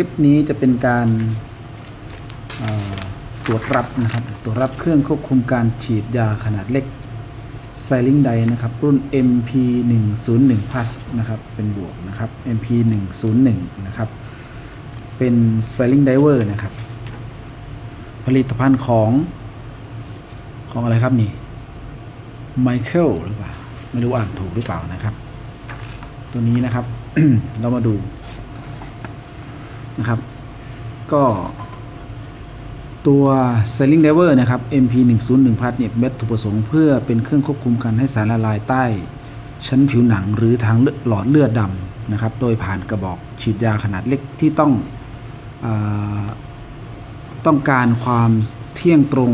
ลิปนี้จะเป็นการตรวจรับนะครับตรวจรับเครื่องควบคุมการฉีดยาขนาดเล็กไซลิงไดนะครับ รุ่น MP 1 0 1 plus นะครับ เป็นบวกนะครับ MP 1 0 1นะครับ เป็นไซลิงไดเวอร์นะครับ ผลิตภัณฑ์ของของอะไรครับนี่ไมเคิลหรือเปล่า ไม่รู้อ่านถูกหรือเปล่านะครับ ตัวนี้นะครับ เรามาดู นะครับ ก็ตัว Selling Diver นะครับ MP 1 0 1พัทเนี่ยเป็นวัตถุประสงค์เพื่อเป็นเครื่องควบคุมการให้สารละลายใต้ ชั้นผิวหนังหรือทางหลอดเลือดดำนะครับ โดยผ่านกระบอกฉีดยาขนาดเล็กที่ต้องอต้องการความเที่ยงตรง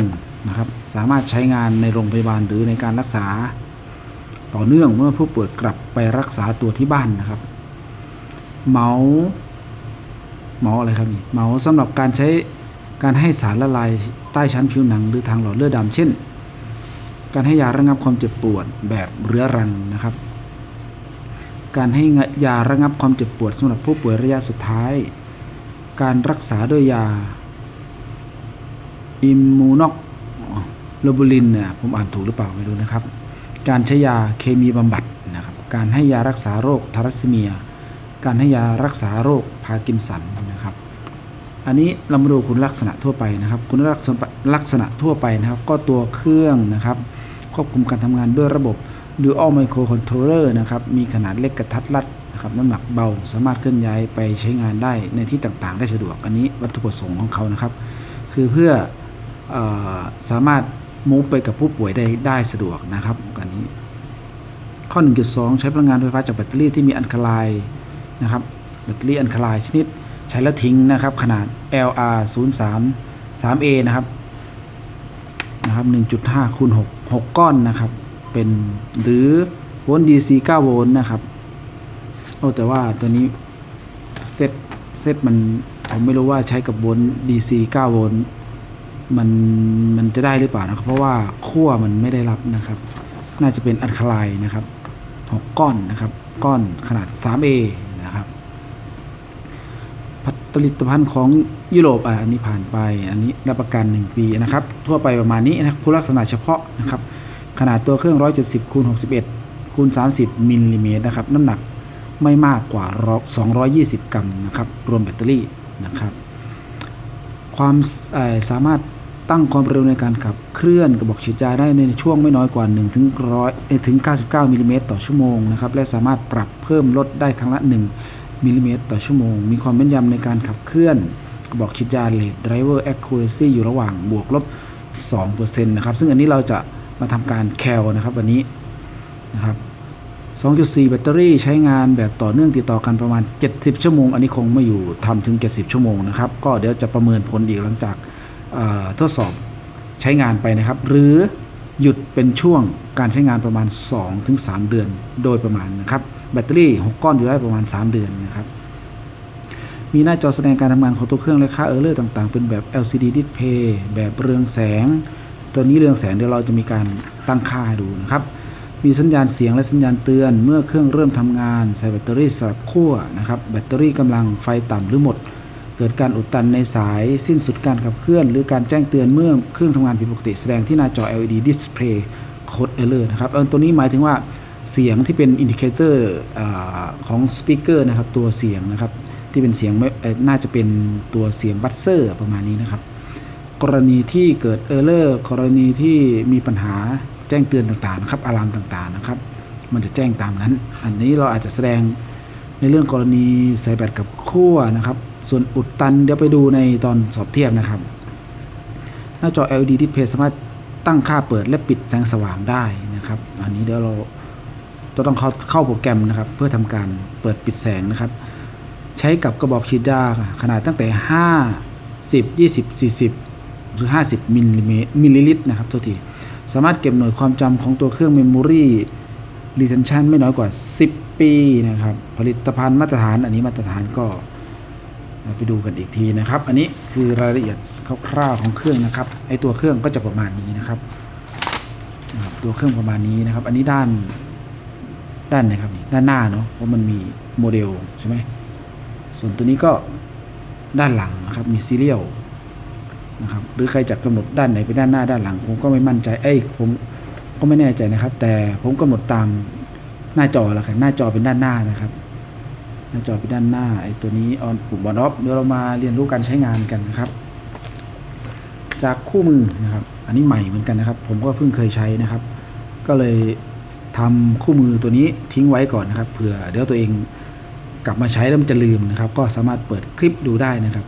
นะครับ สามารถใช้งานในโรงพยาบาลหรือในการรักษาต่อเนื่องเมื่อผู้ป่วยกลับไปรักษาตัวที่บ้านนะครับ เมาส์ เมาส์อะไรครับนี่เมาส์สำหรับการใช้การให้สารละลายใต้ชั้นผิวหนังหรือทางหลอดเลือดดำเช่น การให้ยาระงับความเจ็บปวดแบบเรื้อรังนะครับ การให้ยาระงับความเจ็บปวดสำหรับผู้ป่วยระยะสุดท้าย การรักษาด้วยยาอิมมูนอกโลบูลินเนี่ยผมอ่านถูกหรือเปล่าไม่รู้นะครับ การใช้ยาเคมีบำบัดนะครับ การให้ยารักษาโรคทารัสซีเมีย การให้ยารักษาโรคพาร์กินสัน อันนี้เรามาดูคุณลักษณะทั่วไปนะครับ คุณลักษณะลักษณะทั่วไปนะครับ ก็ตัวเครื่องนะครับ ควบคุมการทำงานด้วยระบบ Dual Microcontroller นะครับ มีขนาดเล็กกระทัดรัดนะครับ น้ำหนักเบา สามารถเคลื่อนย้ายไปใช้งานได้ในที่ต่างๆ ได้สะดวก อันนี้วัตถุประสงค์ของเขานะครับ คือเพื่อออสามารถมูฟไปกับผู้ป่วยได้ได้สะดวกนะครับอันนี้ ข้อ 1.2 ใช้พลังงานไฟฟ้าจากแบตเตอรี่ที่มีอัลคาไลน์นะครับ แบตเตอรี่อัลคาไลน์ชนิด ใช้แล้วทิ้งนะครับ ขนาด LR 0 3 3A นะครับ นะครับ 1.5คูณ6 6 ก้อนนะครับ เป็นหรือโวลต์ DC 9โวลต์นะครับ โอ้แต่ว่าตัวนี้เซตเซตมัน ผมไม่รู้ว่าใช้กับโวลต์ DC 9โวลต์มันมันจะได้หรือเปล่านะครับ เพราะว่าขั้วมันไม่ได้รับนะครับ น่าจะเป็นอัลคาไลน์นะครับ 6 ก้อนนะครับ ก้อนขนาด 3A นะครับ ผลิตภัณฑ์ของยุโรปอะอันนี้ผ่านไปอันนี้รับประกัน 1 ปีนะครับ ทั่วไปประมาณนี้นะคุณลักษณะเฉพาะนะครับ ขนาดตัวเครื่อง 170คูณ61คูณ30มิลลิเมตรนะครับ น้ำหนักไม่มากกว่า 220 กรัมนะครับ รวมแบตเตอรี่นะครับ ความสามารถตั้งความเร็วในการขับเคลื่อนกระบอกฉีดยาได้ในช่วงไม่น้อยกว่า1ถึง100เอ่อถึง 99มิลลิเมตรต่อชั่วโมงนะครับ และสามารถปรับเพิ่มลดได้ครั้งละ 1 มิลลิเมตรต่อชั่วโมง มีความแม่นยำในการขับเคลื่อนกระบอกฉีดยา Lead Driver Accuracy อยู่ระหว่างบวกลบ2%นะครับ ซึ่งอันนี้เราจะมาทำการแคลนะครับวันนี้นะครับ 2.4 แบตเตอรี่ใช้งานแบบต่อเนื่องติดต่อกันประมาณ 70 ชั่วโมง อันนี้คงไม่อยู่ทำถึง 70 ชั่วโมงนะครับ ก็เดี๋ยวจะประเมินผลอีกหลังจากทดสอบใช้งานไปนะครับ หรือหยุดเป็นช่วงการใช้งานประมาณ 2-3 เดือนโดยประมาณนะครับแบตเตอรี่ 6 ก้อนอยู่ได้ประมาณ 3 เดือนนะครับ มีหน้าจอแสดงการทำงานของตัวเครื่องและค่าเออร์เลอร์ต่างๆ เป็นแบบ LCD Display แบบเรืองแสง ตัวนี้เรืองแสงเดี๋ยวเราจะมีการตั้งค่าให้ดูนะครับ มีสัญญาณเสียงและสัญญาณเตือน เมื่อเครื่องเริ่มทำงานใส่แบตเตอรี่สลับขั้วนะครับ แบตเตอรี่กำลังไฟต่ำหรือหมดเกิดการอุดตันในสายสิ้นสุดการขับเคลื่อน หรือการแจ้งเตือนเมื่อเครื่องทำงานผิดปกติแสดงที่หน้าจอ LED Display Code Error นะครับเออตัวนี้หมายถึงว่า เสียงที่เป็นอินดิเคเตอร์ของสปีกเกอร์นะครับตัวเสียงนะครับที่เป็นเสียงไม่น่าจะเป็นตัวเสียงบัสเซอร์ประมาณนี้นะครับ กรณีที่เกิดเออร์เลอร์กรณีที่มีปัญหาแจ้งเตือนต่างๆนะครับอะลามต่างๆนะครับ มันจะแจ้งตามนั้น อันนี้เราอาจจะแสดงในเรื่องกรณีใส่แบตกับขั้วนะครับ ส่วนอุดตันเดี๋ยวไปดูในตอนสอบเทียบนะครับ หน้าจอ LED Display สามารถตั้งค่าเปิดและปิดแสงสว่างได้นะครับ อันนี้เดี๋ยวเรา จะต้องเข้าเข้าโปรแกรมนะครับ เพื่อทำการเปิดปิดแสงนะครับ ใช้กับกระบอกฉีดยาขนาดตั้งแต่ 5 10 20 40 หรือ 50มิลลิเมตรมิลลิลิตรนะครับโทษทีสามารถเก็บหน่วยความจำของตัวเครื่องเมมโมรี่ retention ไม่น้อยกว่า 10 ปีนะครับ ผลิตภัณฑ์มาตรฐานอันนี้มาตรฐานก็ไปดูกันอีกทีนะครับ อันนี้คือรายละเอียดคร่าวๆของเครื่องนะครับ ไอตัวเครื่องก็จะประมาณนี้นะครับ ตัวเครื่องประมาณนี้นะครับ อันนี้ด้าน ด้านไหนครับด้านหน้าเนาะเพราะมันมีโมเดลใช่ไหมส่วนตัวนี้ก็ด้านหลังนะครับมีซีเรียลนะครับหรือใครจะกำหนดด้านไหนเป็นด้านหน้าด้านหลัง ผมก็ไม่มั่นใจเอ้ยผมก็ไม่แน่ใจนะครับ แต่ผมกำหนดตามหน้าจอล้วกันหน้าจอเป็นด้านหน้านะครับ หน้าจอเป็นด้านหน้าไอ้ตัวนี้ออนปุ่มบอนอฟเดี๋ยวเรามาเรียนรู้การใช้งานกันนะครับ จากคู่มือนะครับ อันนี้ใหม่เหมือนกันนะครับ ผมก็เพิ่งเคยใช้นะครับ ก็เลย ทำคู่มือตัวนี้ทิ้งไว้ก่อนนะครับเผื่อเดี๋ยวตัวเองกลับมาใช้แล้วมันจะลืมนะครับ ก็สามารถเปิดคลิปดูได้นะครับ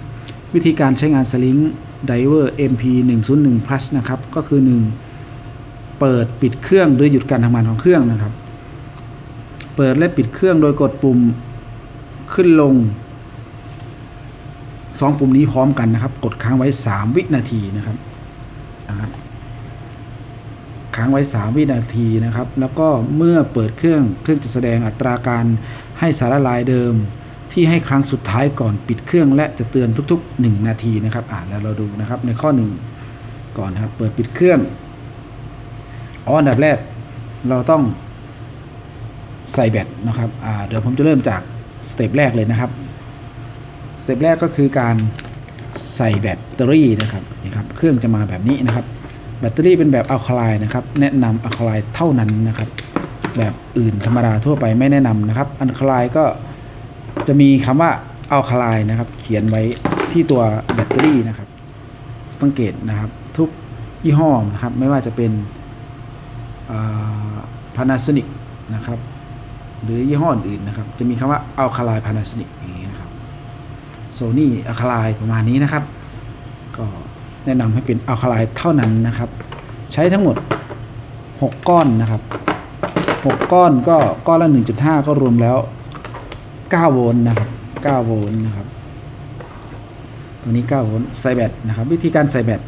วิธีการใช้งานสลิง Diver MP 1 0 1 Plus นะครับ ก็คือ 1 เปิดปิดเครื่องโดยหยุดการทำงานของเครื่องนะครับ เปิดและปิดเครื่องโดยกดปุ่มขึ้นลงสองปุ่มนี้พร้อมกันนะครับ กดค้างไว้ 3 วินาทีนะครับนะครับ ค้างไว้ 3 วินาทีนะครับ แล้วก็เมื่อเปิดเครื่องเครื่องจะแสดงอัตราการให้สารละลายเดิม ที่ให้ครั้งสุดท้ายก่อนปิดเครื่องและจะเตือนทุก ๆ 1 นาทีนะครับอ่าแล้วเราดูนะครับในข้อ 1 ก่อนนะครับ เปิดปิดเครื่องอ๋ออันดับแรกเราต้องใส่แบตนะครับอ่าเดี๋ยวผมจะเริ่มจากสเต็ปแรกเลยนะครับสเต็ปแรกก็คือการใส่แบตเตอรี่นะครับนี่ครับ เครื่องจะมาแบบนี้นะครับ แบตเตอรี่เป็นแบบอัลคาไลน์นะครับ แนะนำอัลคาไลน์เท่านั้นนะครับ แบบอื่นธรรมดาทั่วไปไม่แนะนำนะครับอัลคาไลน์ก็จะมีคำว่าอัลคาไลน์นะครับ เขียนไว้ที่ตัวแบตเตอรี่นะครับ สังเกตนะครับ ทุกยี่ห้อนะครับ ไม่ว่าจะเป็นพานาโซนิกนะครับ หรือยี่ห้ออื่นนะครับ จะมีคำว่าอัลคาไลพานาโซนิกอย่างนี้นะครับโซนี่อัลคาไลประมาณนี้นะครับ ก็ แนะนำให้เป็นอัลคาไลน์เท่านั้นนะครับ ใช้ทั้งหมด 6 ก้อนนะครับ 6 ก้อนก็ก้อนละ 1.5 ก็รวมแล้ว 9 โวลต์นะครับ 9 โวลต์นะครับ ตัวนี้ 9 โวลต์ใส่แบตนะครับ วิธีการใส่แบต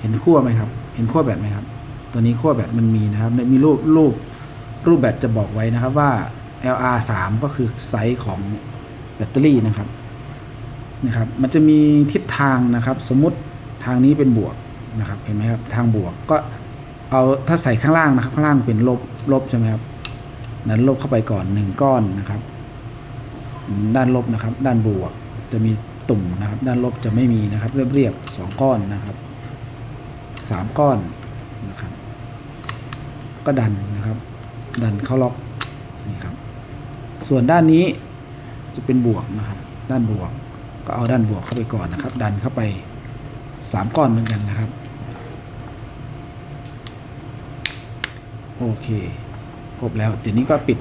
เห็นขั้วไหมครับ เห็นขั้วแบตไหมครับ ตัวนี้ขั้วแบตมันมีนะครับมีรูปรูปรูปแบตจะบอกไว้นะครับว่า LR 3ก็คือไซส์ของแบตเตอรี่นะครับนะครับ มันจะมีทิศทางนะครับ สมมติ ทางนี้เป็นบวกนะครับเห็นไหมครับทางบวกก็เอาถ้าใส่ข้างล่างนะครับข้างล่างเป็นลบลบใช่ไหมครับนั้นลบเข้าไปก่อนหนึ่งก้อนนะครับ ด้านลบนะครับ ด้านบวกจะมีตุ่มนะครับ ด้านลบจะไม่มีนะครับ เรียบเรียบสองก้อนนะครับสามก้อนนะครับ ก็ดันนะครับ ดันเข้าล็อกนี่ครับ ส่วนด้านนี้จะเป็นบวกนะครับ ด้านบวก ก็เอาด้านบวกเข้าไปก่อนนะครับ ดันเข้าไป สามก้อนเหมือนกันนะครับ โอเคครบแล้วทีนี้ก็ปิด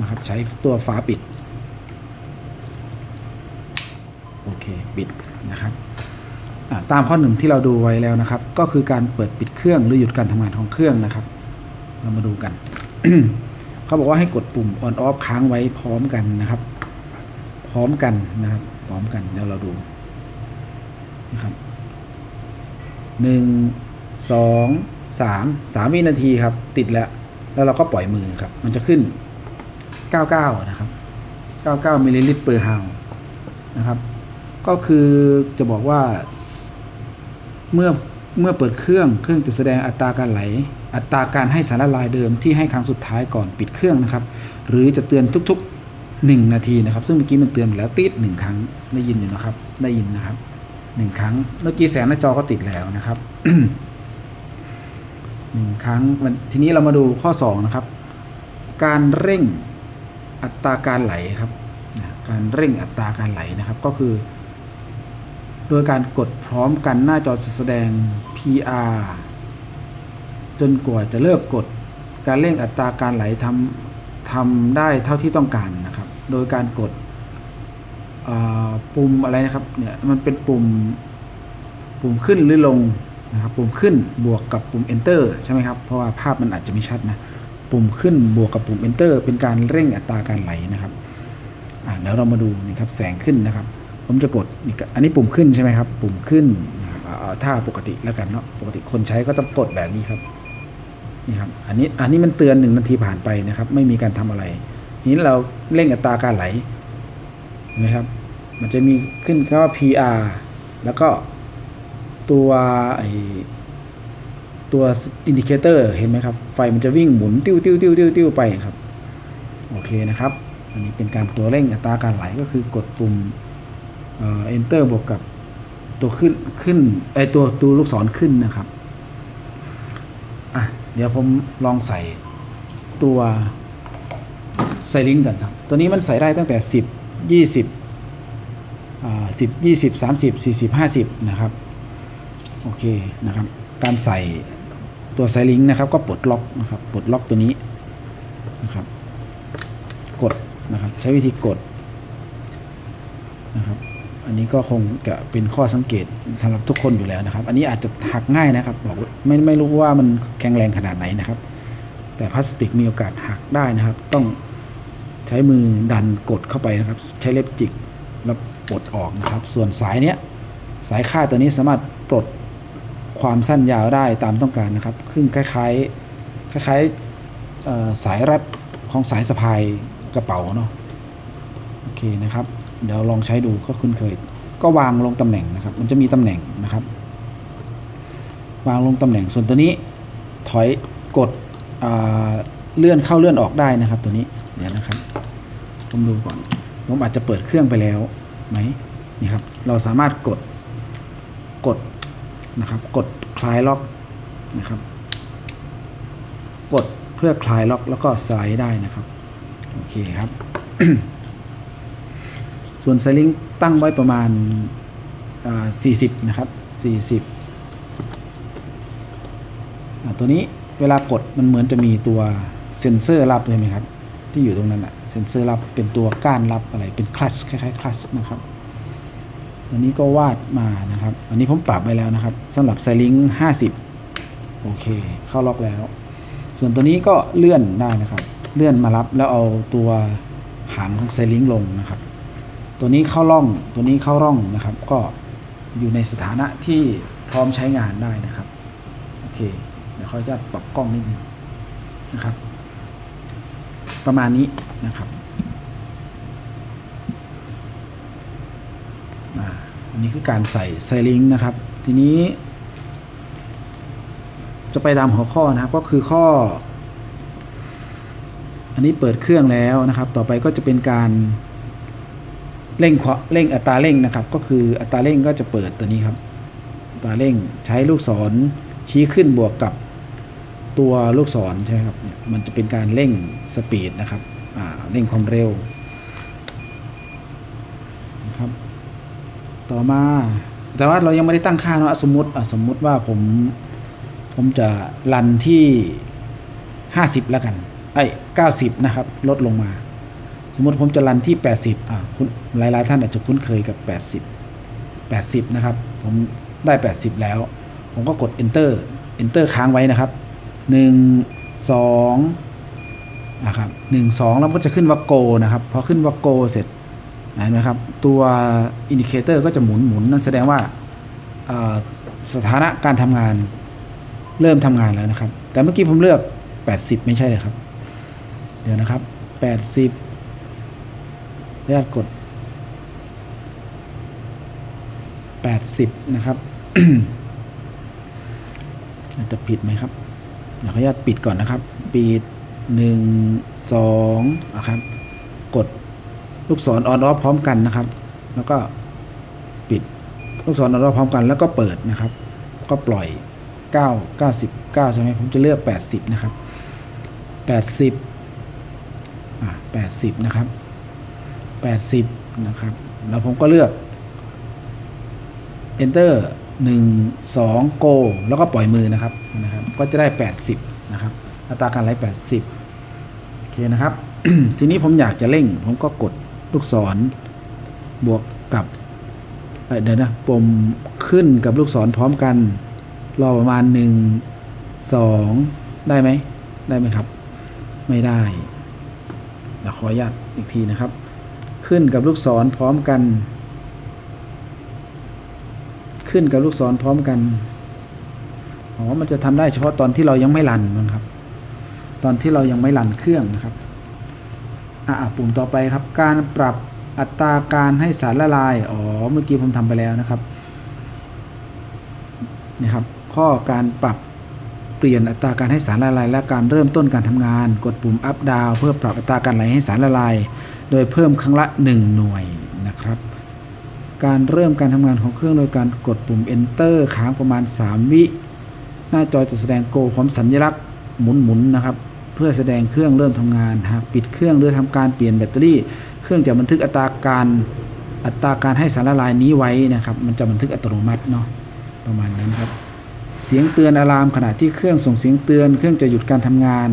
นะครับ ใช้ตัวฝาปิด โอเค ปิดนะครับตามข้อหนึ่งที่เราดูไว้แล้วนะครับ ก็คือการเปิดปิดเครื่องหรือหยุดการทำงานของเครื่องนะครับ เรามาดูกัน เขาบอกว่าให้กดปุ่ม on off ค้างไว้พร้อมกันนะครับ พร้อมกันนะครับ พร้อมกันเดี๋ยวเราดูนะครับ หนึ่งสองสามสามวินาทีครับ ติดแล้ว แล้วเราก็ปล่อยมือครับ มันจะขึ้น 99 นะครับ 99มิลลิลิตรเปอร์ฮาวนะครับ ก็คือจะบอกว่า เมื่อเมื่อเปิดเครื่องเครื่องจะแสดงอัตราการไหล อัตราการให้สารละลายเดิมที่ให้ครั้งสุดท้ายก่อนปิดเครื่องนะครับ หรือจะเตือนทุกๆ 1 นาทีนะครับ ซึ่งเมื่อกี้มันเตือนแล้วติดหนึ่งครั้งได้ยินอยู่นะครับ ได้ยินนะครับ หนึ่งครั้ง เมื่อกี้แสงหน้าจอก็ติดแล้วนะครับหนึ่งครั้งทีนี้เรามาดูข้อ2นะครับ การเร่งอัตราการไหลครับนะการเร่งอัตราการไหลนะครับก็คือ โดยการกดพร้อมกันหน้าจอจะแสดง PR จนกว่าจะเลิกกด การเร่งอัตราการไหลทำทำได้เท่าที่ต้องการนะครับ โดยการกด ปุ่มอะไรนะครับเนี่ยมันเป็นปุ่มปุ่มขึ้นหรือลงนะครับปุ่มขึ้นบวกกับปุ่ม enter ใช่ไหมครับเพราะว่าภาพมันอาจจะไม่ชัดนะปุ่มขึ้นบวกกับปุ่ม enter เป็นการเร่งอัตราการไหลนะครับอ่าแล้วเรามาดูนี่ครับแสงขึ้นนะครับ ผมจะกดอันนี้ปุ่มขึ้นใช่ไหมครับปุ่มขึ้นนะครับเอาปกติแล้วกันเนาะปกติคนใช้ก็ต้องกดแบบนี้ครับนี่ครับอันนี้อันนี้มันเตือนหนึ่งนาทีผ่านไปนะครับ ไม่มีการทำอะไรทีนี้เราเร่งอัตราการไหลนไหมครับ มันจะมีขึ้นคำว่า PR แล้วก็ตัวไอตัวอินดิเคเตอร์เห็นไหมครับ ไฟมันจะวิ่งหมุนติ้วติ้วติ้วติ้วติ้วไปครับ โอเคนะครับ อันนี้เป็นการตัวเร่งอัตราการไหลก็คือกดปุ่มเอ่อ enter บวกกับตัวขึ้นขึ้นไอตัวตัวลูกศรขึ้นนะครับอะเดี๋ยวผมลองใส่ตัวไซลิงกันครับ ตัวนี้มันใส่ได้ตั้งแต่ 10 20 อ่า10 20 30 40 50นะครับ โอเคนะครับ การใส่ตัวไซลิงก์นะครับ ก็ปลดล็อกนะครับปลดล็อกตัวนี้นะครับ กดนะครับ ใช้วิธีกดนะครับ อันนี้ก็คงจะเป็นข้อสังเกตสำหรับทุกคนอยู่แล้วนะครับ อันนี้อาจจะหักง่ายนะครับ บอกไม่ไม่รู้ว่ามันแข็งแรงขนาดไหนนะครับ แต่พลาสติกมีโอกาสหักได้นะครับ ต้องใช้มือดันกดเข้าไปนะครับ ใช้เล็บจิกแล้ว ปลดออกนะครับ ส่วนสายเนี้ยสายค่าตัวนี้สามารถปลดความสั้นยาวได้ตามต้องการนะครับซึ่งคล้ายๆ คล้ายๆสายรัดของสายสะพายกระเป๋าเนาะโอเคนะครับ เดี๋ยวลองใช้ดูก็คุ้นเคย ก็วางลงตำแหน่งนะครับ มันจะมีตำแหน่งนะครับ วางลงตำแหน่งส่วนตัวนี้ถอยกดเลื่อนเข้าเลื่อนออกได้นะครับ ตัวนี้เดี๋ยวนะครับผมดูก่อนผมอาจจะเปิดเครื่องไปแล้ว ไหมนี่ครับเราสามารถกดกดนะครับ กดคลายล็อกนะครับ กดเพื่อคลายล็อกแล้วก็สไลด์ได้นะครับโอเคครับ ส่วนไซลิงตั้งไว้ประมาณอ่า40 นะครับ 40อ่าตัวนี้เวลากดมันเหมือนจะมีตัวเซ็นเซอร์รับใช่ไหมครับ ที่อยู่ตรงนั้นอะเซ็นเซอร์รับเป็นตัวก้านรับอะไรเป็นคลัชคล้ายๆคลัชนะครับอันนี้ก็วาดมานะครับ อันนี้ผมปรับไปแล้วนะครับสำหรับไซลิง50โอเค เข้าล็อกแล้ว ส่วนตัวนี้ก็เลื่อนได้นะครับ เลื่อนมารับแล้วเอาตัวหางของไซลิงลงนะครับ ตัวนี้เข้าร่องตัวนี้เข้าร่องนะครับ ก็อยู่ในสถานะที่พร้อมใช้งานได้นะครับ โอเค เดี๋ยวเขาจะปรับกล้องนิดนึงนะครับ ประมาณนี้นะครับอันนี้คือการใส่ไซลิงนะครับ ทีนี้ จะไปตามหัวข้อนะครับก็คือข้อ อันนี้เปิดเครื่องแล้วนะครับ ต่อไปก็จะเป็นการเร่งเร่งอัตราเร่งนะครับ ก็คืออัตราเร่งก็จะเปิดตัวนี้ครับอัตราเร่งใช้ลูกศรชี้ขึ้นบวกกับ ตัวลูกศรใช่ไหมครับเนี่ยมันจะเป็นการเร่งสปีดนะครับเร่งความเร็วนะครับต่อมาแต่ว่าเรายังไม่ได้ตั้งค่าเนาะสมมติสมมติว่าผมผมจะรันที่ 50 แล้วกันไอ้90นะครับ ลดลงมา สมมติผมจะรันที่ 80อ่าคุณหลายๆท่านอาจจะคุ้นเคยกับ 80 80 นะครับ ผมได้ 80 แล้ว ผมก็กด enter enter ค้างไว้นะครับ 1 2นะครับ1 2แล้วก็จะขึ้นว่า go นะครับพอขึ้นว่า go เสร็จเห็นไหมครับตัวอินดิเคเตอร์ก็จะหมุนหมุนนั่นแสดงว่าสถานะการทำงานเริ่มทำงานแล้วนะครับ แต่เมื่อกี้ผมเลือก 80 ไม่ใช่เลยครับ เดี๋ยวนะครับ 80ญาตกด 80 นะครับอาจจะผิดไหมครับ ดี๋ยวขออนุญาตปิดก่อนนะครับ ปิด1 2นะครับ กดลูกศรออนออฟพร้อมกันนะครับ แล้วก็ปิดลูกศรออนออฟพร้อมกัน แล้วก็เปิดนะครับ ก็ปล่อย 9 99 ใช่ไหมผมจะเลือก 80 นะครับ 80อ่า80 นะครับ 80 นะครับ แล้วผมก็เลือก enter 1 2 go แล้วก็ปล่อยมือนะครับนะครับ ก็จะได้ 80 นะครับ อัตราการไหล 80 โอเคนะครับ ทีนี้ผมอยากจะเร่ง ผมก็กดลูกศร บวกกับเเดี๋ยวนะปุ่มขึ้นกับลูกศรพร้อมกัน รอประมาณหนึ่งสองได้ไหม ได้ไหมครับ ไม่ได้เดี๋ยวขออนุญาตอีกทีนะครับ ขึ้นกับลูกศรพร้อมกัน ขึ้นกับลูกศรพร้อมกัน อ๋อ มันจะทำได้เฉพาะตอนที่เรายังไม่รันนะครับ ตอนที่เรายังไม่รันเครื่องนะครับ อะปุ่มต่อไปครับ การปรับอัตราการให้สารละลาย อ๋อ เมื่อกี้ผมทำไปแล้วนะครับนี่ครับ ข้อการปรับเปลี่ยนอัตราการให้สารละลาย และการเริ่มต้นการทำงาน กดปุ่ม up down เพื่อปรับอัตราการไหลให้สารละลาย โดยเพิ่มครั้งละ 1 หน่วยนะครับ การเริ่มการทำงานของเครื่องโดยการกดปุ่ม enter ค้างประมาณ 3 วิ หน้าจอจะแสดงโกพร้อมสัญลักษณ์หมุนๆนะครับ เพื่อแสดงเครื่องเริ่มทำงาน หากปิดเครื่องหรือทำการเปลี่ยนแบตเตอรี่ เครื่องจะบันทึกอัตราการอัตราการให้สารละลายนี้ไว้นะครับ มันจะบันทึกอัตโนมัติเนาะประมาณนั้นครับ เสียงเตือนอะลามขณะที่เครื่องส่งเสียงเตือน เครื่องจะหยุดการทำงาน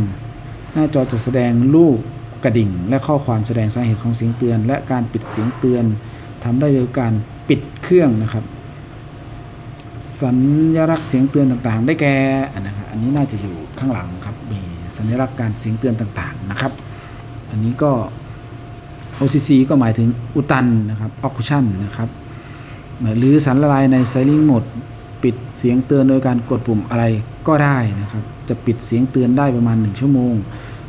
หน้าจอจะแสดงรูปกระดิ่ง และข้อความแสดงสาเหตุของเสียงเตือน และการปิดเสียงเตือน ทำได้โดยการปิดเครื่องนะครับ สัญลักษณ์เสียงเตือนต่างๆ ได้แก่อันนะครับอันนี้น่าจะอยู่ข้างหลังครับมีสัญลักษณ์การเสียงเตือนต่างๆนะครับ อันนี้ก็ OCC ก็หมายถึงอุตันนะครับ Occlusion นะครับหรือสารละลายใน Silent Mode ปิดเสียงเตือนโดยการกดปุ่มอะไรก็ได้นะครับ จะปิดเสียงเตือนได้ประมาณ 1 ชั่วโมง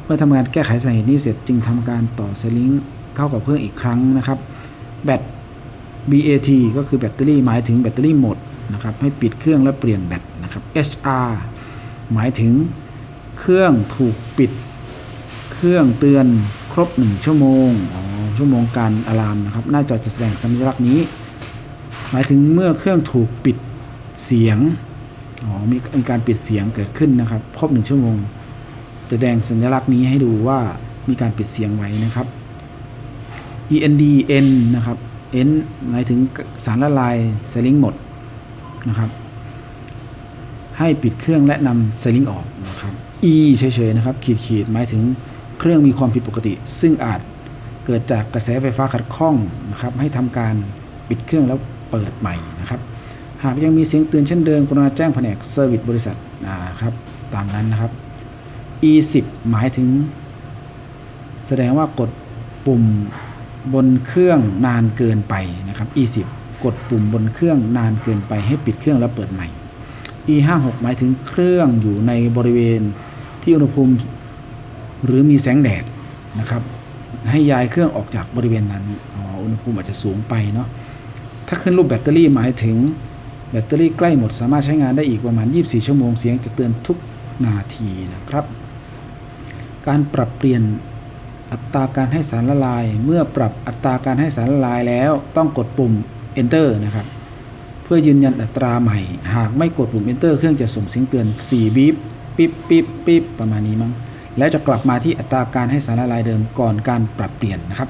เมื่อทำงานแก้ไขสาเหตุนี้เสร็จจึงทำการต่อสลิงเข้ากับเครื่องอีกครั้งนะครับ แบต BAT ก็คือแบตเตอรี่หมายถึงแบตเตอรี่หมดนะครับให้ปิดเครื่องและเปลี่ยนแบตนะครับ HR หมายถึงเครื่องถูกปิด เครื่องเตือนครบ 1 ชั่วโมงอ๋อชั่วโมงการอะลามนะครับหน้าจอจะแสดงสัญลักษณ์นี้ หมายถึงเมื่อเครื่องถูกปิดเสียงอ๋อมีมีการปิดเสียงเกิดขึ้นนะครับ ครบหนึ่งชั่วโมง จะแสดงสัญลักษณ์นี้ให้ดูว่ามีการปิดเสียงไว้นะครับ END N นะครับ N หมายถึงสารละลายไซลิงหมดนะครับ ให้ปิดเครื่องและนำไซลิงออกนะครับ E เฉยๆนะครับ ขีดขีดๆหมายถึงเครื่องมีความผิดปกติ ซึ่งอาจเกิดจากกระแสไฟฟ้าขัดข้องนะครับ ให้ทำการปิดเครื่องแล้วเปิดใหม่นะครับ หากยังมีเสียงเตือนเช่นเดิมกรุณาแจ้งแผนกเซอร์วิสบริษัทนะครับ ตามนั้นนะครับ E10 หมายถึง แสดงว่ากดปุ่ม บนเครื่องนานเกินไปนะครับ E10 กดปุ่มบนเครื่องนานเกินไปให้ปิดเครื่องแล้วเปิดใหม่ E56 หมายถึงเครื่องอยู่ในบริเวณที่อุณหภูมิ หรือมีแสงแดดนะครับ ให้ย้ายเครื่องออกจากบริเวณนั้นอ,อ,อุณหภูมิอาจจะสูงไปเนาะถ้าขึ้นรูปแบตเตอรี่หมายถึงแบตเตอรี่ใกล้หมดสามารถใช้งานได้อีกประมาณ 24 ชั่วโมงเสียงจะเตือนทุกนาทีนะครับ การปรับเปลี่ยน อัตราการให้สารละลาย เมื่อปรับอัตราการให้สารละลายแล้วต้องกดปุ่ม enter นะครับ เพื่อยืนยันอัตราใหม่ หากไม่กดปุ่ม enter เครื่องจะส่งเสียงเตือน 4 บีบปิ๊บปิ๊บปิ๊บประมาณนี้มั้ง แล้วจะกลับมาที่อัตราการให้สารละลายเดิมก่อนการปรับเปลี่ยนนะครับ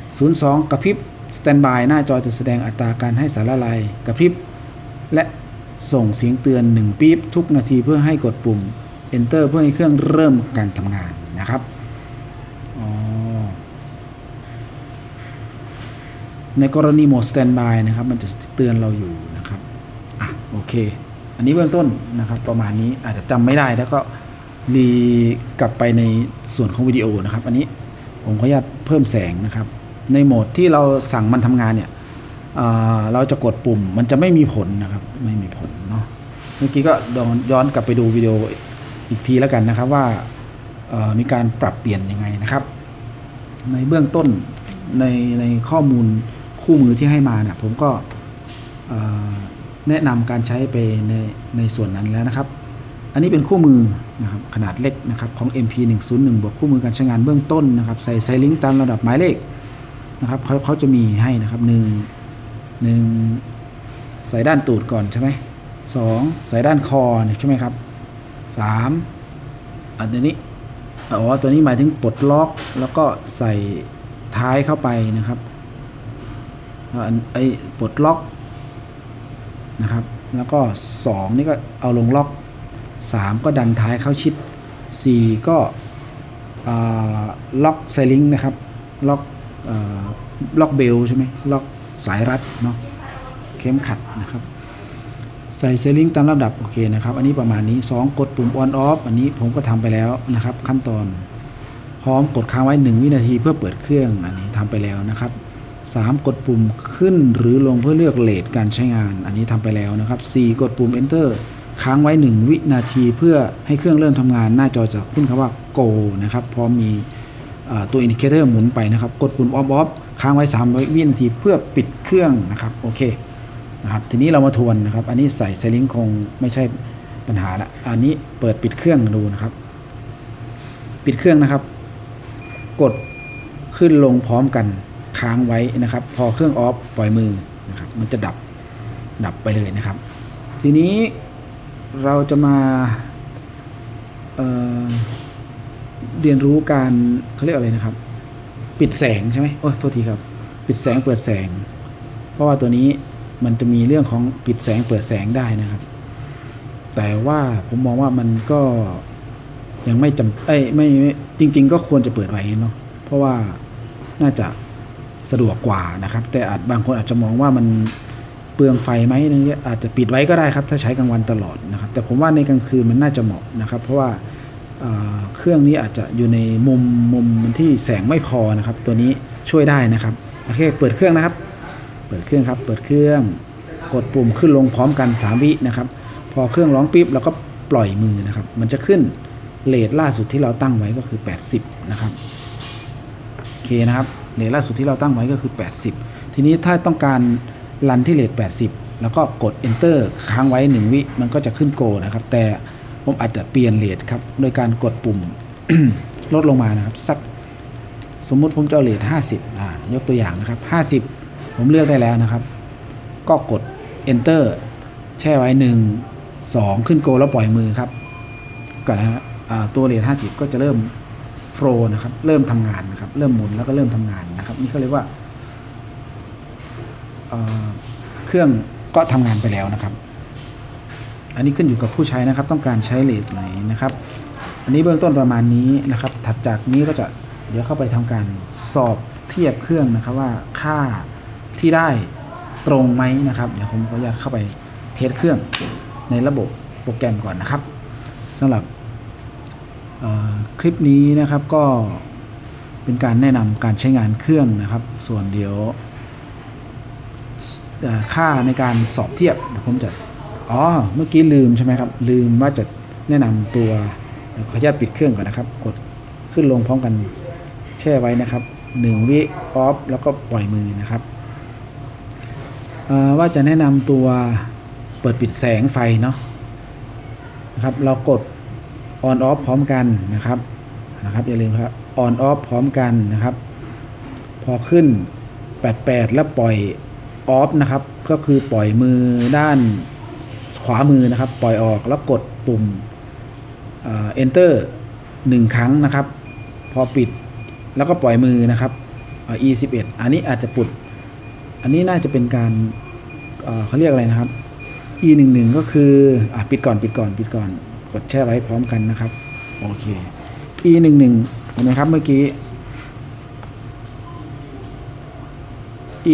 02 กระพริบ standby หน้าจอจะแสดงอัตราการให้สารละลายกระพริบ และส่งเสียงเตือน 1 ปี๊บทุกนาทีเพื่อให้กดปุ่ม enter เพื่อให้เครื่องเริ่มการทำงานนะครับอ๋อ ในกรณีโหมด standby นะครับ มันจะเตือนเราอยู่นะครับอะโอเค อันนี้เบื้องต้นนะครับ ประมาณนี้อาจจะจำไม่ได้แล้วก็รีกลับไปในส่วนของวิดีโอนะครับ อันนี้ผมขออนุญาตเพิ่มแสงนะครับ ในโหมดที่เราสั่งมันทำงานเนี่ยเราจะกดปุ่มมันจะไม่มีผลนะครับ ไม่มีผลเนาะเมื่อกี้ก็ย้อนกลับไปดูวิดีโออีกทีแล้วกันนะครับว่ามีการปรับเปลี่ยนยังไงนะครับ ในเบื้องต้นในในข้อมูล คู่มือที่ให้มาเนี่ยผมก็แนะนำการใช้ไปในในส่วนนั้นแล้วนะครับ อันนี้เป็นคู่มือนะครับขนาดเล็กนะครับของ MP 1 0 1 บวกคู่มือการใช้งานเบื้องต้นนะครับใส่ไซลิงตามระดับหมายเลขนะครับเขาเขาจะมีให้นะครับหนึ่งหนึ่งใส่ด้านตูดก่อนใช่ไหมสองใส่ด้านคอใช่ไหมครับสามอันนี้อ๋อตัวนี้หมายถึงปลดล็อกแล้วก็ใส่ท้ายเข้าไปนะครับ ไอ้ปลดล็อกนะครับ แล้วก็สองนี่ก็เอาลงล็อกสามก็ดันท้ายเข้าชิดสี่ก็ล็อกไซลิงนะครับ ล็อกอล็อกเบลใช่ไหมล็อกสายรัดเนาะเข้มขัดนะครับ ใส่เซลลิงตามลำดับ โอเคนะครับ อันนี้ประมาณนี้ 2 กดปุ่ม on off อันนี้ผมก็ทำไปแล้วนะครับ ขั้นตอนพร้อมกดค้างไว้ 1 วินาทีเพื่อเปิดเครื่องอันนี้ทำไปแล้วนะครับ 3 กดปุ่มขึ้นหรือลงเพื่อเลือกเลทการใช้งาน อันนี้ทำไปแล้วนะครับ 4 กดปุ่ม enter ค้างไว้ 1 วินาทีเพื่อให้เครื่องเริ่มทำงานหน้าจอจะขึ้นคำว่า go นะครับพร้อมมีตัวอินดิเคเตอร์หมุนไปนะครับ กดปุ่ม on off ค้างไว้ 3 วินาทีเพื่อปิดเครื่องนะครับ โอเคนะครับ ทีนี้เรามาทวนนะครับ อันนี้ใส่ไซลิงคงไม่ใช่ปัญหาละ อันนี้เปิดปิดเครื่องดูนะครับ ปิดเครื่องนะครับ กดขึ้นลงพร้อมกัน ค้างไว้นะครับ พอเครื่องออฟปล่อยมือนะครับ มันจะดับดับไปเลยนะครับ ทีนี้เราจะมาเเรียนรู้การเขาเรียกอะไรนะครับ ปิดแสงใช่ไหมโอ้โทษทีครับ ปิดแสงเปิดแสง เพราะว่าตัวนี้มันจะมีเรื่องของปิดแสงเปิดแสงได้นะครับ แต่ว่าผมมองว่ามันก็ยังไม่จำเอ้ยไม่ไม่จริง ๆ ก็ควรจะเปิดไว้เนาะเพราะว่าน่าจะ สะดวกกว่านะครับ แต่อาจบางคนอาจจะมองว่ามันเปลืองไฟไหมเนี่ยอาจจะปิดไว้ก็ได้ครับ ถ้าใช้กลางวันตลอดนะครับ แต่ผมว่าในกลางคืนมันน่าจะเหมาะนะครับ เพราะว่าเเครื่องนี้อาจจะอยู่ในมุมมุมที่แสงไม่พอนะครับ ตัวนี้ช่วยได้นะครับโอเคเปิดเครื่องนะครับ เปิดเครื่องครับ เปิดเครื่องกดปุ่มขึ้นลงพร้อมกัน 3 วินะครับ พอเครื่องร้องปิ๊บเราก็ปล่อยมือนะครับ มันจะขึ้นเลทล่าสุดที่เราตั้งไว้ก็คือ 80 นะครับโอเคนะครับ เลทล่าสุดที่เราตั้งไว้ก็คือ 80 ทีนี้ถ้าต้องการรันที่เลท80 แล้วก็กด enter ค้างไว้ 1 วิมันก็จะขึ้นโกนะครับ แต่ผมอาจจะเปลี่ยนเลทครับ โดยการกดปุ่มลดลงมานะครับ สักสมมุติผมจะเอาเลท50อ่ายกตัวอย่างนะครับ 50 ผมเลือกได้แล้วนะครับ ก็กด enter แช่ไว้ 1 2 ขึ้นโกแล้วปล่อยมือครับก่อนนะฮะตัวเลท50 ก็จะเริ่ม โฟลนะครับเริ่มทำงานนะครับเริ่มหมุนแล้วก็เริ่มทำงานนะครับนี่เขาเรียกว่าเเครื่องก็ทำงานไปแล้วนะครับ อันนี้ขึ้นอยู่กับผู้ใช้นะครับ ต้องการใช้เลทไหนนะครับ อันนี้เบื้องต้นประมาณนี้นะครับ ถัดจากนี้ก็จะเดี๋ยวเข้าไปทำการสอบเทียบเครื่องนะครับว่าค่าที่ได้ตรงไหมนะครับ เดี๋ยวผมขออนุญาตเข้าไปเทสเครื่องในระบบโปรแกรมก่อนนะครับสำหรับ คลิปนี้นะครับก็เป็นการแนะนำการใช้งานเครื่องนะครับ ส่วนเดี๋ยวค่าในการสอบเทียบเดี๋ยวผมจะอ๋อเมื่อกี้ลืมใช่ไหมครับ ลืมว่าจะแนะนำตัวขออนุญาตปิดเครื่องก่อนนะครับ กดขึ้นลงพร้อมกันแช่ไว้นะครับ1วิออฟแล้วก็ปล่อยมือนะครับว่าจะแนะนำตัวเปิดปิดแสงไฟเนาะนะครับ เรากด on off พร้อมกันนะครับนะครับอย่าลืมครับ on off พร้อมกันนะครับ พอขึ้น 88 แล้วปล่อย off นะครับ ก็คือปล่อยมือด้านขวามือนะครับ ปล่อยออกแล้วกดปุ่มเอ่อ enter หนึ่งครั้งนะครับ พอปิดแล้วก็ปล่อยมือนะครับอ่อ e 11 อันนี้อาจจะปุด อันนี้น่าจะเป็นการเอ่อเขาเรียกอะไรนะครับ e 1 1 ก็คืออะปิดก่อนปิดก่อนปิดก่อน ดแช่ไว้พร้อมกันนะครับ โอเค e 1 1เห็นไหมครับเมื่อกี้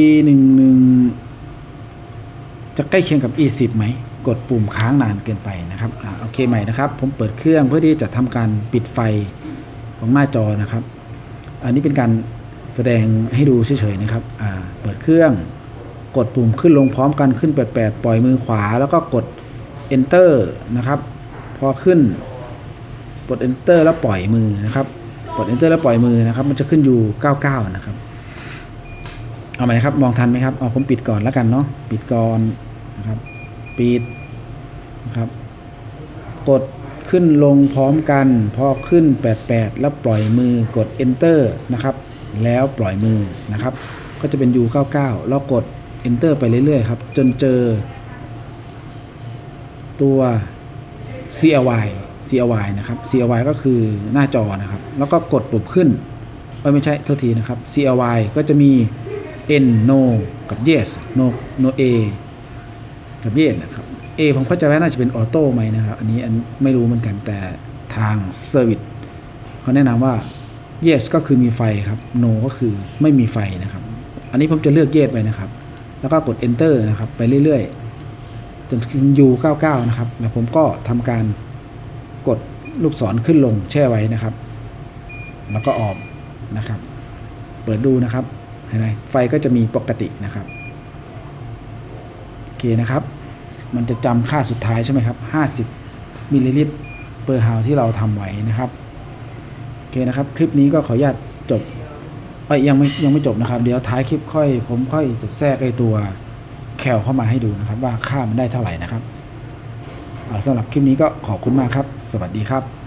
e 1 1จะใกล้เคียงกับ e 10ไหม กดปุ่มค้างนานเกินไปนะครับอะโอเคใหม่นะครับ ผมเปิดเครื่องเพื่อที่จะทำการปิดไฟของหน้าจอนะครับ อันนี้เป็นการแสดงให้ดูเฉยๆนะครับอ่าเปิดเครื่อง กดปุ่มขึ้นลงพร้อมกันขึ้น 88 ปล่อยมือขวา แล้วก็กด enter นะครับ อขึ้นกด enter แล้วปล่อยมือนะครับกด enter แล้วปล่อยมือนะครับ มันจะขึ้นอยู่ 99 นะครับ เอาไหมครับ มองทันไหมครับเอาผมปิดก่อนแล้วกันเนาะ ปิดก่อนนะครับ ปิดนะครับ กดขึ้นลงพร้อมกัน พอขึ้น 88 แล้วปล่อยมือ กด enter นะครับ แล้วปล่อยมือนะครับ ก็จะเป็น U99 แล้วกด enter ไปเรื่อยๆครับ จนเจอ ตัว CLY CLY นะครับ CLY ก็คือหน้าจอนะครับ แล้วก็กดปุ่มขึ้นไม่ใช่โทษทีนะครับ CLY ก็จะมี N no กับ yes no no A กับ yes นะครับ A ผมเข้าใจว่าน่าจะเป็นออโต้ไหมนะครับ อันนี้อันไม่รู้เหมือนกันแต่ทาง Service เขาแนะนำว่า yes ก็คือมีไฟครับ no ก็คือไม่มีไฟนะครับ อันนี้ผมจะเลือก yes ไปนะครับ แล้วก็กด enter นะครับ ไปเรื่อยๆ จนถึง U99 นะครับแล้วผมก็ทำการกดลูกศรขึ้นลงแช่ไว้นะครับ แล้วก็ออกนะครับ เปิดดูนะครับเห็นไหมไฟก็จะมีปกตินะครับโอเคนะครับ มันจะจำค่าสุดท้ายใช่ไหมครับ 50มิลลิลิตรเปอร์ฮาวที่เราทำไว้นะครับโอเคนะครับ คลิปนี้ก็ขออนุญาตจบเอ้ยยังไม่ยังไม่จบนะครับ เดี๋ยวท้ายคลิปค่อย ผมค่อยจะแทรกไอตัว แคลเข้ามาให้ดูนะครับ ว่าค่ามันได้เท่าไหร่นะครับสำหรับคลิปนี้ก็ขอบคุณมากครับ สวัสดีครับ